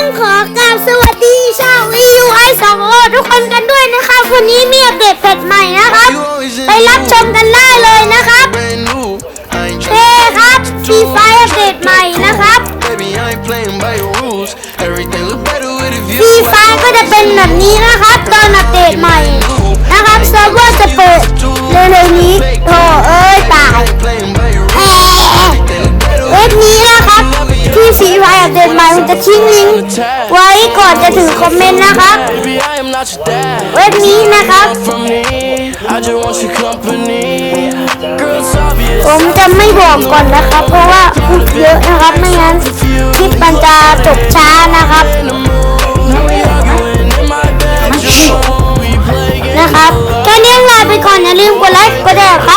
บสวัสดีชาววียูไอสองโอทุกคนกันด้วยนะครับ วันนี้มีอัปเดตเพจใหม่นะครับ ไปรับชมกันได้เลยนะครับ brand new. I ain't เท่ครับฟรีไฟอัปเดตใหม่นะครับ baby, I ain't playing by your rules. Everything look better with a ฟ view. รีไฟก็จะเป็นแบบนี้นะครับ จะทิ้งลิงก์ไว้ก่อนจะถึงคอมเมนต์นะครับเว็บนี้นะครับผมจะไม่บอกก่อนนะครับ เพราะว่าพูดเยอะนะครับไม่งั้นคลิปมันจะจบช้านะครับนะครับแค่นี้ลาไปก่อนอย่าลืมกดไลค์กดแชร์ใคร